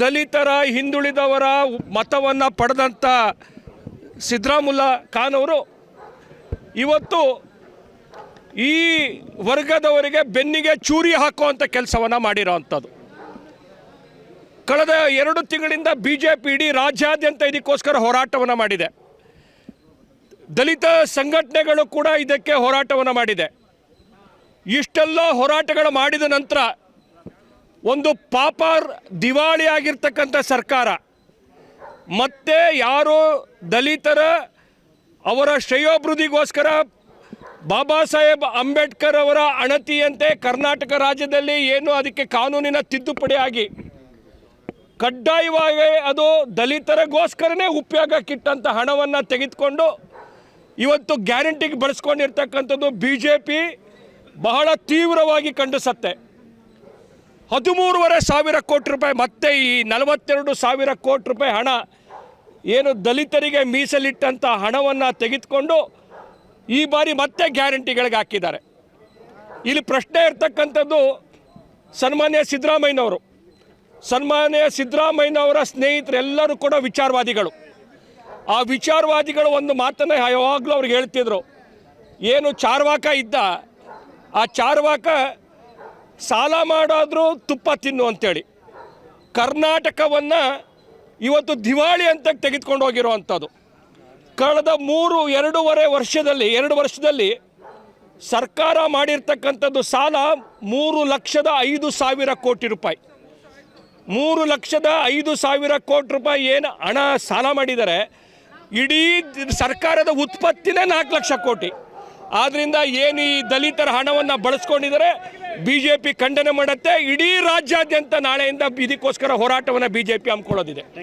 ದಲಿತರ ಹಿಂದುಳಿದವರ ಮತವನ್ನು ಪಡೆದಂಥ ಸಿದ್ದರಾಮುಲ್ಲಾ ಖಾನ್ ಅವರು ಇವತ್ತು ಈ ವರ್ಗದವರಿಗೆ ಬೆನ್ನಿಗೆ ಚೂರಿ ಹಾಕುವಂಥ ಕೆಲಸವನ್ನು ಮಾಡಿರೋವಂಥದ್ದು ಕಳೆದ ಎರಡು ತಿಂಗಳಿಂದ ಬಿ ಜೆ ಪಿ ಇಡೀ ರಾಜ್ಯಾದ್ಯಂತ ಇದಕ್ಕೋಸ್ಕರ ಹೋರಾಟವನ್ನು ಮಾಡಿದೆ. ದಲಿತ ಸಂಘಟನೆಗಳು ಕೂಡ ಇದಕ್ಕೆ ಹೋರಾಟವನ್ನು ಮಾಡಿದೆ. ಇಷ್ಟೆಲ್ಲ ಹೋರಾಟಗಳು ಮಾಡಿದ ನಂತರ ಒಂದು ಪಾಪರ್ ದಿವಾಳಿ ಆಗಿರ್ತಕ್ಕಂಥ ಸರ್ಕಾರ. ಮತ್ತೆ ಯಾರು ದಲಿತರ ಅವರ ಶ್ರೇಯೋಭಿವೃದ್ಧಿಗೋಸ್ಕರ ಬಾಬಾ ಸಾಹೇಬ್ ಅಂಬೇಡ್ಕರ್ ಅವರ ಅಣತಿಯಂತೆ ಕರ್ನಾಟಕ ರಾಜ್ಯದಲ್ಲಿ ಏನು ಅದಕ್ಕೆ ಕಾನೂನಿನ ತಿದ್ದುಪಡಿ ಆಗಿ ಕಡ್ಡಾಯವಾಗಿ ಅದು ದಲಿತರಿಗೋಸ್ಕರನೇ ಉಪಯೋಗಕ್ಕಿಟ್ಟಂಥ ಹಣವನ್ನು ತೆಗೆದುಕೊಂಡು ಇವತ್ತು ಗ್ಯಾರಂಟಿಗೆ ಬಳಸ್ಕೊಂಡಿರ್ತಕ್ಕಂಥದ್ದು ಬಿ ಜೆ ಪಿ ಬಹಳ ತೀವ್ರವಾಗಿ ಖಂಡಿಸತ್ತೆ ಹದಿಮೂರುವರೆ ಸಾವಿರ ಕೋಟಿ ರೂಪಾಯಿ, ಮತ್ತೆ ಈ ನಲವತ್ತೆರಡು ಸಾವಿರ ಕೋಟಿ ರೂಪಾಯಿ ಹಣ ಏನು ದಲಿತರಿಗೆ ಮೀಸಲಿಟ್ಟಂಥ ಹಣವನ್ನು ತೆಗೆದುಕೊಂಡು ಈ ಬಾರಿ ಮತ್ತೆ ಗ್ಯಾರಂಟಿಗಳಿಗೆ ಹಾಕಿದ್ದಾರೆ. ಇಲ್ಲಿ ಪ್ರಶ್ನೆ ಇರ್ತಕ್ಕಂಥದ್ದು ಸನ್ಮಾನ್ಯ ಸಿದ್ದರಾಮಯ್ಯನವರು. ಸನ್ಮಾನ್ಯ ಸಿದ್ದರಾಮಯ್ಯನವರ ಸ್ನೇಹಿತರೆಲ್ಲರೂ ಕೂಡ ವಿಚಾರವಾದಿಗಳು. ಆ ವಿಚಾರವಾದಿಗಳು ಒಂದು ಮಾತನ್ನು ಯಾವಾಗಲೂ ಅವ್ರಿಗೆ ಹೇಳ್ತಿದ್ರು. ಏನು ಚಾರ್ವಾಕ ಇದ್ದ, ಆ ಚಾರ್ವಾಕ ಸಾಲ ಮಾಡಾದರೂ ತುಪ್ಪ ತಿನ್ನು ಅಂತೇಳಿ. ಕರ್ನಾಟಕವನ್ನು ಇವತ್ತು ದಿವಾಳಿ ಅಂತ ತೆಗೆದುಕೊಂಡು ಹೋಗಿರುವಂಥದ್ದು. ಕಳೆದ ಮೂರು, ಎರಡೂವರೆ ವರ್ಷದಲ್ಲಿ, ಎರಡು ವರ್ಷದಲ್ಲಿ ಸರ್ಕಾರ ಮಾಡಿರ್ತಕ್ಕಂಥದ್ದು ಸಾಲ ಮೂರು ಲಕ್ಷದ ಐದು ಸಾವಿರ ಕೋಟಿ ರೂಪಾಯಿ. ಮೂರು ಲಕ್ಷದ ಐದು ಸಾವಿರ ಕೋಟಿ ರೂಪಾಯಿ ಏನು ಹಣ ಸಾಲ ಮಾಡಿದರೆ, ಇಡೀ ಸರ್ಕಾರದ ಉತ್ಪತ್ತಿನೇ ನಾಲ್ಕು ಲಕ್ಷ ಕೋಟಿ. ಆದ್ದರಿಂದ ಏನು ಈ ದಲಿತರ ಹಣವನ್ನು ಬಳಸ್ಕೊಂಡಿದ್ದಾರೆ ಬಿ ಜೆ ಪಿ ಖಂಡನೆ ಮಾಡುತ್ತೆ, ಇಡೀ ರಾಜ್ಯಾದ್ಯಂತ ನಾಳೆಯಿಂದ ಇದಕ್ಕೋಸ್ಕರ ಹೋರಾಟವನ್ನು ಬಿ ಜೆ ಪಿ ಹಮ್ಮಿಕೊಳ್ಳೋದಿದೆ.